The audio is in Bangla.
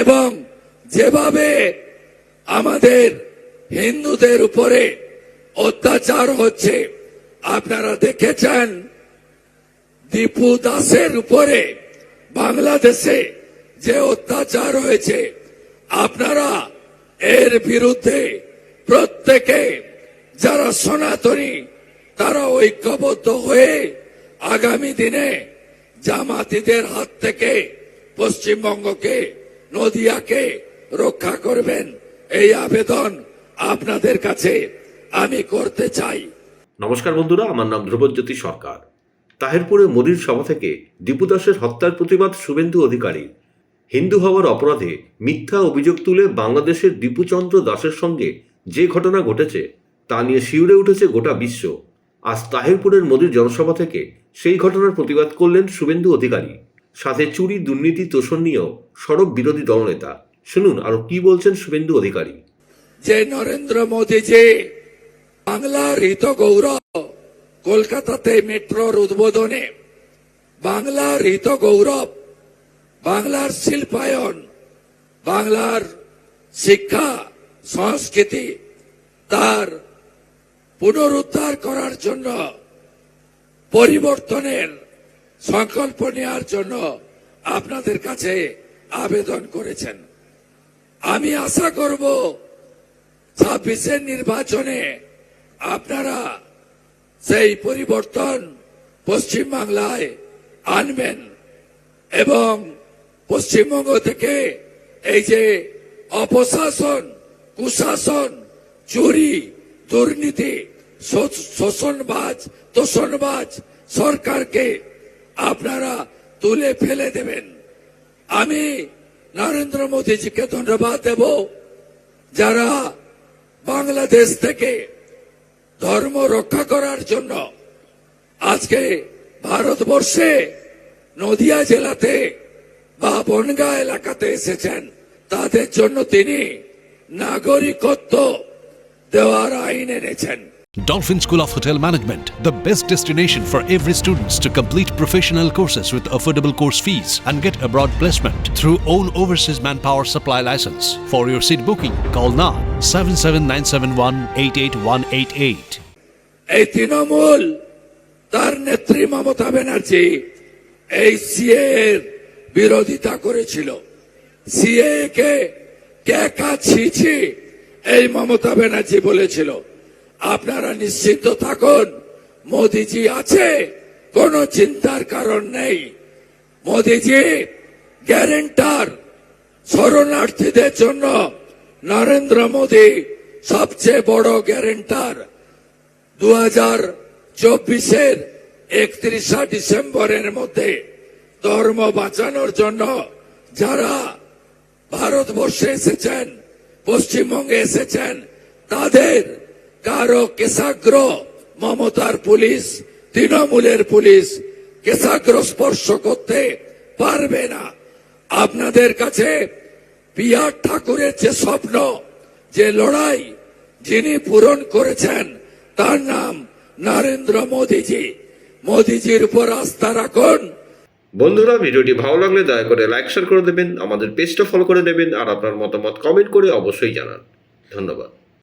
এবং যেভাবে আমাদের হিন্দুদের উপরে অত্যাচার হচ্ছে, আপনারা দেখেছেন, দীপু দাসের উপরে বাংলাদেশে যে অত্যাচার হয়েছে, আপনারা এর বিরুদ্ধে প্রত্যেকে যারা সনাতনী, তারা ঐক্যবদ্ধ হয়ে আগামী দিনে জামাতিদের হাত থেকে পশ্চিমবঙ্গকে নদিয়াকে রক্ষা করবেন। এই আবেদন আপনাদের কাছে আমি করতে চাই। নমস্কার বন্ধুরা, আমার নাম ধ্রুবজ্যোতি সরকার। তাহেরপুরে মোদির সভা থেকে দীপু দাসের হত্যার প্রতিবাদ শুভেন্দু অধিকারী। হিন্দু হওয়ার অপরাধে মিথ্যা অভিযোগ তুলে বাংলাদেশের দীপুচন্দ্র দাসের সঙ্গে যে ঘটনা ঘটেছে, তা নিয়ে শিউরে উঠেছে গোটা বিশ্ব। আজ তাহেরপুরের মোদির জনসভা থেকে সেই ঘটনার প্রতিবাদ করলেন শুভেন্দু অধিকারী। সাথে চুরি, দুর্নীতি, তোষণ নিয়েও সড়ক বিরোধী দলনেতা। শুনুন, আরও কি বলছেন শুভেন্দু অধিকারী? যে নরেন্দ্র মোদী যে বাংলার হিত গৌরব কলকাতাতে মেট্রোর উদ্বোধনে বাংলার হিত গৌরব বাংলার শিল্পায়ন, বাংলার শিক্ষা, সংস্কৃতি তার পুনরুদ্ধার করার জন্য পরিবর্তনের সংকল্প নেওয়ার জন্য আপনাদের কাছে আবেদন করেছেন। আমি আশা করব ছাব্বিশের নির্বাচনে আপনারা সেই পরিবর্তন পশ্চিম বাংলায় আনবেন এবং পশ্চিমবঙ্গ থেকে এই যে অপশাসন, কুশাসন, চুরি, দুর্নীতি শোষণবাজ তোষণবাজ সরকারকে আপনারা তুলে ফেলে দেবেন। আমি নরেন্দ্র মোদীজিকে ধন্যবাদ দেব, যারা বাংলাদেশ থেকে ধর্ম রক্ষা করার জন্য আজকে ভারতবর্ষে নদিয়া জেলাতে বা বনগা এলাকাতে এসেছেন, তাদের জন্য তিনি নাগরিকত্ব দেওয়ার আইন এনেছেন। Dolphin School of Hotel Management, the best destination for every students to complete professional courses with affordable course fees and get abroad placement through own overseas manpower supply license. For your seat booking, call now 77971 এই তৃণমূল তার নেত্রী মমতা ব্যানার্জি এই সিএ এর বিরোধিতা করেছিল সিএ কে কেকা ছিছি এই মমতা ব্যানার্জি বলেছিল আপনারা নিশ্চিন্ত থাকুন, মোদিজি আছে, কোনো চিন্তার কারণ নেই। মোদিজি গ্যারেন্টার শরণার্থীদের জন্য নরেন্দ্র মোদী সবচেয়ে বড় গ্যারেন্টার। দু হাজার চব্বিশের একত্রিশা ডিসেম্বরের মধ্যে ধর্ম বাঁচানোর জন্য যারা ভারতবর্ষে এসেছেন, পশ্চিমবঙ্গে এসেছেন, তাদের কারও কেশাগ্র, মমতার পুলিশ, তৃণমূলের পুলিশ, কেশাগ্র স্পর্শ করতে পারবে না। আপনাদের কাছে পিয়ার ঠাকুরের যে স্বপ্ন, যে লড়াই যিনি পূরণ করেছেন, তার নাম নরেন্দ্র মোদীজি। মোদীজির উপর আস্থা রাখুন। বন্ধুরা, ভিডিওটি ভালো লাগলে দয়া করে লাইক, শেয়ার করে দেবেন, আমাদের পেজটা ফলো করে নেবেন আর আপনার মতামত কমেন্ট করে অবশ্যই জানান। ধন্যবাদ।